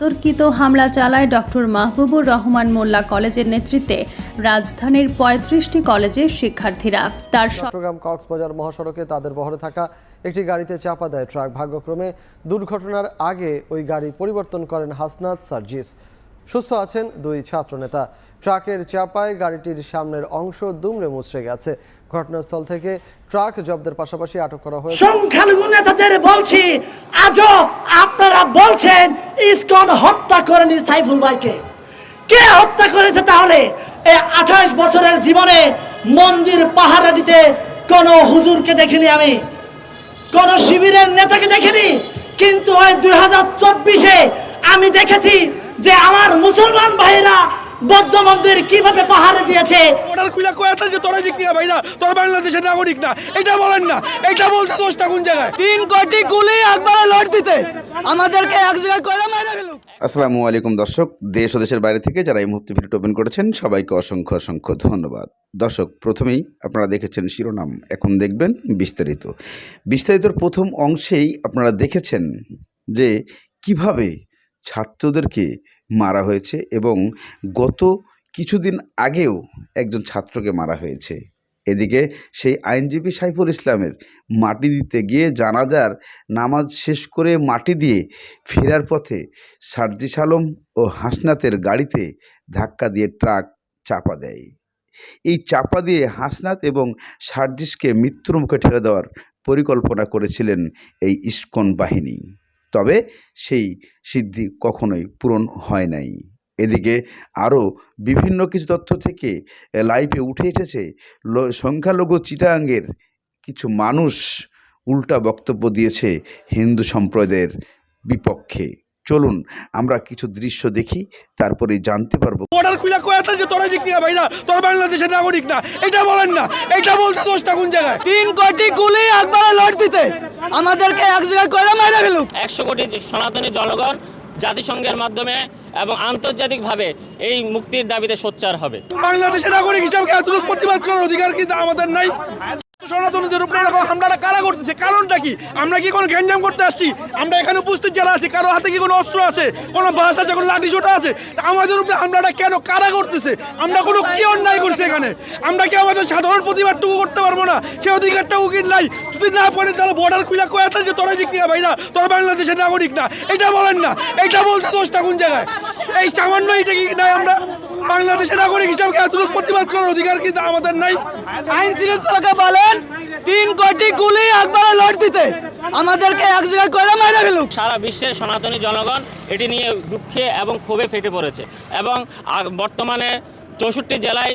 তর্কিত হামলা চালায় ডক্টর মাহবুবুর রহমান মোল্লা কলেজের নেতৃত্বে রাজধানীর পঁয়ত্রিশটি কলেজের শিক্ষার্থীরা। তার চট্টগ্রাম কক্সবাজার মহাসড়কে তাদের বহরে থাকা একটি গাড়িতে চাপা দেয় ট্রাক। ভাগ্যক্রমে দুর্ঘটনার আগে ওই গাড়ি পরিবর্তন করেন হাসনাত সার্জিস। সুস্থ আছেন দুই ছাত্রনেতা। ট্রাকের চাপায় গাড়িটির সামনের অংশ দুমড়ে মুচড়ে গেছে। ঘটনাস্থল থেকে ট্রাক জব্দের পাশাপাশি আটক করা হয়েছে। সংখ্যালঘু নেতাদের বলছি আজও আপনারা বলছেন, ইসকন হত্যা করেনি সাইফুল ভাইকে। কে হত্যা করেছে তাহলে? এই আঠাশ বছরের জীবনে মন্দির পাহারা দিতে কোনো হুজুরকে দেখিনি আমি। কোন শিবিরের নেতাকে দেখিনি। কিন্তু ওই দুই আমি দেখেছি যে আমার মুসলমান ভাইরা বৌদ্ধ মন্দির কীভাবে পাহারা দিয়েছে? ওটার খুলে কয়েছেন যে তোরা দিক থেকে ভাই না তোরা বাংলাদেশের নাগরিক না। এটা বলেন না এটা বলছে দোষটা কোন জায়গায়? তিন কোটি গুলি একবারে লট দিতে। আমাদেরকে এক জায়গায় করে মেরে ফেলুক। আসসালামু আলাইকুম দর্শক দেশ ও দেশের বাইরে থেকে যারা এই মুহূর্তে ভিডিও ওপেন করেছেন সবাইকে অসংখ্য অসংখ্য ধন্যবাদ। দর্শক প্রথমেই আপনারা দেখেছেন শিরোনাম এখন দেখবেন বিস্তারিত। বিস্তারিতর প্রথম অংশেই আপনারা দেখেছেন যে কীভাবে ছাত্রদেরকে মারা হয়েছে এবং গত কিছুদিন আগেও একজন ছাত্রকে মারা হয়েছে। এদিকে সেই আইনজীবী সাইফুল ইসলামের মাটি দিতে গিয়ে জানাজার নামাজ শেষ করে মাটি দিয়ে ফেরার পথে সার্জিস আলম ও হাসনাতের গাড়িতে ধাক্কা দিয়ে ট্রাক চাপা দেয়। এই চাপা দিয়ে হাসনাত এবং সার্জিসকে মৃত্যুর মুখে ঠেলে দেওয়ার পরিকল্পনা করেছিলেন এই ইস্কন বাহিনী। তবে সেই সিদ্ধি কখনোই পূরণ হয় নাই। এদিকে আরও বিভিন্ন কিছু তথ্য থেকে লাইভে উঠে এসেছে ল- সংখ্যালঘু চিটাঙ্গের কিছু মানুষ উল্টা বক্তব্য দিয়েছে হিন্দু সম্প্রদায়ের বিপক্ষে। চলুন আমরা কিছু দৃশ্য দেখি তারপরে জানতে পারব। ওটার খুলে কয়েছেন যে তোরা দিক না তোরা বাংলাদেশের নাগরিক না। এটা বলেন না। এটা বলছে দোষটা কোন জায়গায়? তিন কোটি গুলি একবারে লট দিতে। আমাদেরকে এক জায়গায় করে মেরে ফেলুক। একশো কোটি সনাতনী জনগণ জাতিসংঘের মাধ্যমে এবং আন্তর্জাতিকভাবে এই মুক্তির দাবিতে সোচ্চার হবে। বাংলাদেশের নাগরিক হিসাবে এতটুকু প্রতিবাদ করার অধিকার কিন্তু আমাদের নাই। সনাতনীদের উপরে এরকম হামলাটা কারা করতেছে? কারণটা কি? আমরা কি কোনো গ্যাঞ্জাম করতে আসছি? আমরা এখানে উপস্থিত যারা আছি কারও হাতে কি কোনো অস্ত্র আছে? কোনো বাস আছে কোনো লাঠি ছোটা আছে? তা আমাদের উপরে হামলাটা কেন কারা করতেছে? আমরা কোনো কি অন্যায় করছি এখানে? আমরা কি আমাদের সাধারণ প্রতিবাদটুকু করতে পারব না? সে অধিকারটাও কি নাই। যদি না পারে তাহলে বর্ডার খুলে কয়েছেন যে তোরা দিক থেকে ভাই না তোরা বাংলাদেশের নাগরিক না। এটা বলেন না। এটা বলছে দোষটা কোন জায়গায়? এই সামান্য এটা কি নাই আমরা বাংলাদেশের নাগরিক হিসাবে এতটুকু প্রতিবাদ করার অধিকার কিন্তু আমাদের নাই? আইন শৃঙ্খলাকে বলেন তিন কোটি গুলি একবারে লট দিতে আমাদেরকে এক জায়গায় করে মেরে ফেলুক। সারা বিশ্বের সনাতনী জনগণ এটি নিয়ে দুঃখে এবং ক্ষোভে ফেটে পড়েছে। এবং বর্তমানে চৌষট্টি জেলায়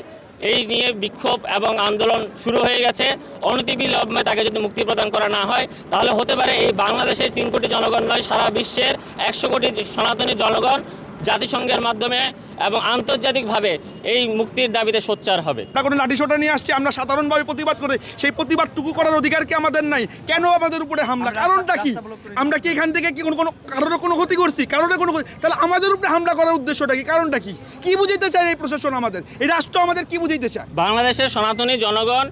এই নিয়ে বিক্ষোভ এবং আন্দোলন শুরু হয়ে গেছে। অনতিবিলম্বে তাকে যদি মুক্তি প্রদান করা না হয়, তাহলে হতে পারে এই বাংলাদেশের তিন কোটি জনগণ নয়, সারা বিশ্বের একশো কোটি সনাতনী জনগণ জাতিসংঘের মাধ্যমে এবং আন্তর্জাতিকভাবে এই মুক্তির দাবিতে সোচ্চার হবে। আমরা কোনো লাঠি সোটা নিয়ে আসছি আমরা সাধারণভাবে প্রতিবাদ করে সেই প্রতিবাদটুকু করার অধিকার কি আমাদের নাই? কেন আমাদের উপরে হামলা? কারণটা কি? আমরা কি এখান থেকে কি কোনো কোনো কারোর কোনো ক্ষতি করছি? কারোর কোনো ক্ষতি- তাহলে আমাদের উপরে হামলা করার উদ্দেশ্যটা কি? কারণটা কি? কি বুঝাইতে চায় এই প্রশাসন আমাদের? এই রাষ্ট্র আমাদের কি বুঝাইতে চায়? বাংলাদেশের সনাতনী জনগণ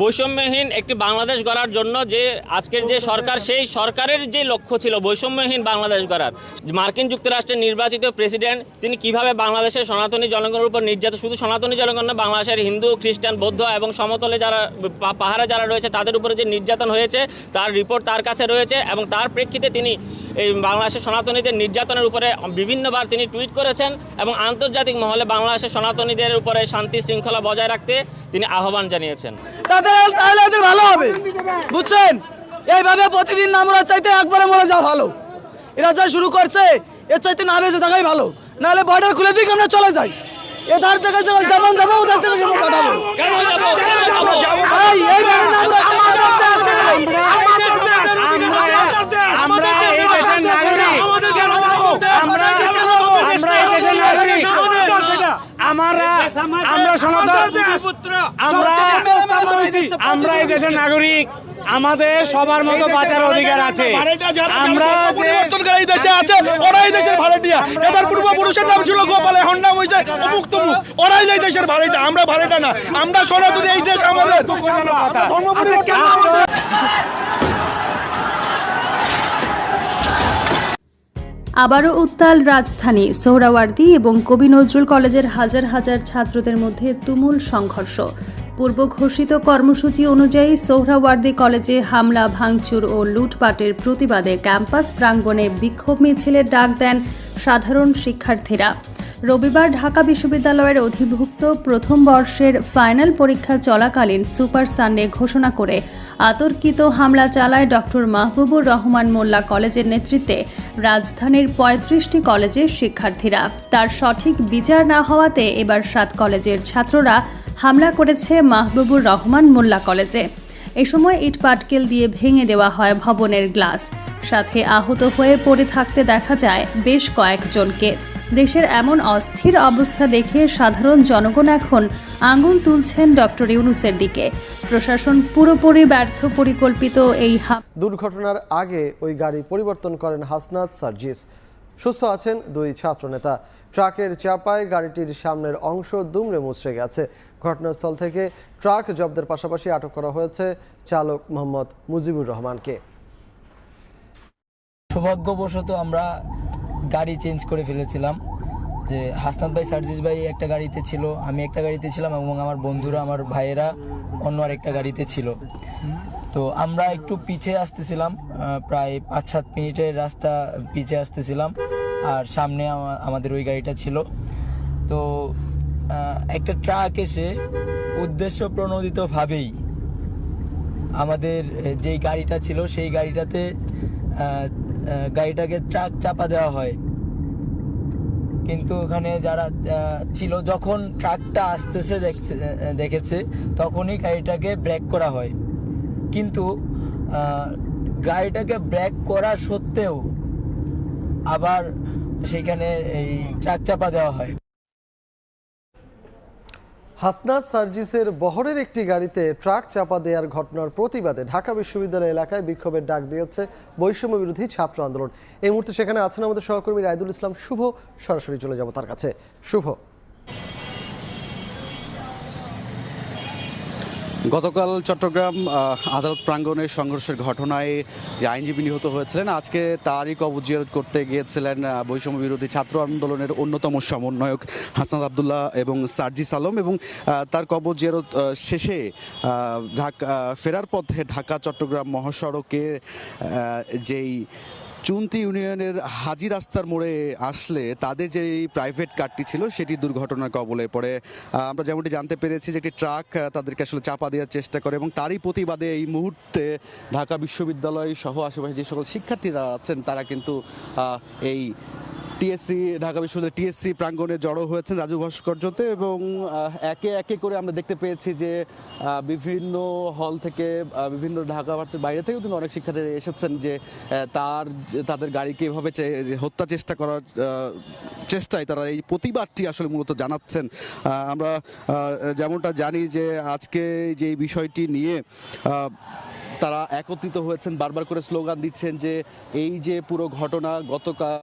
বৈষম্যহীন একটি বাংলাদেশ গড়ার জন্য যে আজকের যে সরকার, সেই সরকারের যে লক্ষ্য ছিল বৈষম্যহীন বাংলাদেশ গড়ার, মার্কিন যুক্তরাষ্ট্রের নির্বাচিত প্রেসিডেন্ট, তিনি কীভাবে বাংলাদেশের সনাতনী জনগণের উপর নির্যাতন, শুধু সনাতনী জনগণ না, বাংলাদেশের হিন্দু, খ্রিস্টান, বৌদ্ধ এবং সমতলে যারা পাহাড়ে যারা রয়েছে, তাদের উপরে যে নির্যাতন হয়েছে, তার রিপোর্ট তার কাছে রয়েছে এবং তার প্রেক্ষিতে তিনি এই বাংলাদেশের সনাতনীদের নির্যাতনের উপরে বিভিন্নবার তিনি টুইট করেছেন এবং আন্তর্জাতিক মহলে বাংলাদেশের সনাতনীদের উপরে শান্তি শৃঙ্খলা বজায় রাখতে তিনি আহ্বান জানিয়েছেন। তাদের তাহলে এদের ভালো হবে বুঝছেন এইভাবে প্রতিদিন না মরার চাইতে একবারে মরে যাওয়া ভালো এরা যা শুরু করছে এর চাইতে না বেঁচে থাকাই ভালো নাহলে বর্ডার খুলে দিক আমরা চলে যাই এধার থেকে যেমন যাব ওধার থেকে যেমন পাঠাবো এইভাবে না আমরা- আমরা এই দেশের নাগরিক আমরা আমরা এই দেশের নাগরিক আমরা আমরা সনাতন আমরা আমরা এই দেশের নাগরিক। আমাদের সবার মতো বাঁচার অধিকার আছে। আমরা যে পরিবর্তনকারী এই দেশে আছে ওরাই দেশের ভাড়াটিয়া এদের পূর্বপুরুষের নাম ছিল গোপাল এখন নাম হয়েছে অমুক তমুক ওরাই এই দেশের ভাড়াটা আমরা ভাড়াটা না। আমরা সনাতনী এই দেশ আমাদের আবারও উত্তাল রাজধানী সোহরাওয়ার্দী এবং কবি নজরুল কলেজের হাজার হাজার ছাত্রদের মধ্যে তুমুল সংঘর্ষ। পূর্ব ঘোষিত কর্মসূচি অনুযায়ী সোহরাওয়ার্দী কলেজে হামলা, ভাঙচুর ও লুটপাটের প্রতিবাদে ক্যাম্পাস প্রাঙ্গণে বিক্ষোভ মিছিলের ডাক দেন সাধারণ শিক্ষার্থীরা। রবিবার ঢাকা বিশ্ববিদ্যালয়ের অধিভুক্ত প্রথম বর্ষের ফাইনাল পরীক্ষা চলাকালীন সুপার সানডে ঘোষণা করে আতর্কিত হামলা চালায় ডক্টর মাহবুবুর রহমান মোল্লা কলেজের নেতৃত্বে রাজধানীর পঁয়ত্রিশটি কলেজের শিক্ষার্থীরা। তার সঠিক বিচার না হওয়াতে এবার সাত কলেজের ছাত্ররা হামলা করেছে মাহবুবুর রহমান মোল্লা কলেজে। এ সময় ইট পাটকেল দিয়ে ভেঙে দেওয়া হয় ভবনের গ্লাস। সাথে আহত হয়ে পড়ে থাকতে দেখা যায় বেশ কয়েকজনকে। দেশের এমন অস্থির অবস্থা দেখে সাধারণ জনগণ এখন আঙুল তুলছেন ডক্টর ইউনুসের দিকে। প্রশাসন পুরোপুরি ব্যর্থ পরিকল্পিত এই দুর্ঘটনার আগে ওই গাড়ি পরিবর্তন করেন হাসনাত সার্জিস। সুস্থ আছেন দুই ছাত্রনেতা। ট্রাকের চাপায় গাড়িটির সামনের অংশ দুমড়ে মুচড়ে গেছে। ঘটনাস্থল থেকে ট্রাক জব্দের পাশাপাশি আটক করা হয়েছে চালক মোহাম্মদ মুজিবুর রহমানকে। সৌভাগ্যবশত আমরা গাড়ি চেঞ্জ করে ফেলেছিলাম। যে হাসনাত ভাই, সার্জিস ভাই একটা গাড়িতে ছিল, আমি একটা গাড়িতে ছিলাম এবং আমার বন্ধুরা, আমার ভাইয়েরা অন্য আরেকটা গাড়িতে ছিল। তো আমরা একটু পিছে আসতেছিলাম প্রায় পাঁচ সাত মিনিটের রাস্তা পিছে আসতেছিলাম, আর সামনে আমাদের ওই গাড়িটা ছিল। তো একটা ট্রাক এসে উদ্দেশ্য প্রণোদিতভাবেই আমাদের যেই গাড়িটা ছিল, সেই গাড়িটাতে গাড়িটাকে ট্রাক চাপা দেওয়া হয়। কিন্তু ওখানে যারা ছিল, যখন ট্রাকটা আসতেছে, দেখছে- তখনই গাড়িটাকে ব্রেক করা হয়। কিন্তু গাড়িটাকে ব্রেক করা সত্ত্বেও আবার সেখানে এই ট্রাক চাপা দেওয়া হয়। হাসনাত সার্জিসের বহরের একটি গাড়িতে ট্রাক চাপা দেওয়ার ঘটনার প্রতিবাদে ঢাকা বিশ্ববিদ্যালয় এলাকায় বিক্ষোভের ডাক দিয়েছে বৈষম্য বিরোধী ছাত্র আন্দোলন। এই মুহূর্তে সেখানে আছেন আমাদের সহকর্মী রায়দুল ইসলাম। শুভ, সরাসরি চলে যাব তার কাছে। শুভ। গতকাল চট্টগ্রাম আদালত প্রাঙ্গণে সংঘর্ষের ঘটনায় যে আইনজীবী নিহত হয়েছিলেন আজকে তারই কবর জিয়ারত করতে গিয়েছিলেন বৈষম্য বিরোধী ছাত্র আন্দোলনের অন্যতম সমন্বয়ক হাসান আবদুল্লাহ এবং সার্জিস আলম এবং তার আহ, শেষে ঢাকা ফেরার পথে ঢাকা চট্টগ্রাম মহাসড়কে যেই চুন্তি ইউনিয়নের হাজি রাস্তার মোড়ে আসলে তাদের যে প্রাইভেট কারটি ছিল, সেটি দুর্ঘটনার কবলে পড়ে। আমরা যেমনটি জানতে পেরেছি যে একটি ট্রাক তাদেরকে আসলে চাপা দেওয়ার চেষ্টা করে এবং তারই প্রতিবাদে এই মুহূর্তে ঢাকা বিশ্ববিদ্যালয় সহ আশেপাশে যে সকল শিক্ষার্থীরা আছেন, তারা কিন্তু এই টিএসসি, ঢাকা বিশ্ববিদ্যালয় টিএসসি প্রাঙ্গণে জড়ো হয়েছেন রাজু ভাস্কর্যতে এবং একে একে করে আমরা দেখতে পেয়েছি যে বিভিন্ন হল থেকে বিভিন্ন ঢাকা ভার্সিটির বাইরে থেকেও কিন্তু অনেক শিক্ষার্থীরা এসেছেন যে তার, তাদের গাড়িকে এভাবে হত্যা চেষ্টা করার চেষ্টায় তারা এই প্রতিবাদটি আসলে মূলত জানাচ্ছেন। আমরা যেমনটা জানি যে, আজকে যে বিষয়টি নিয়ে তারা একত্রিত হয়েছেন, বারবার করে স্লোগান দিচ্ছেন যে, এই যে পুরো ঘটনা গতকাল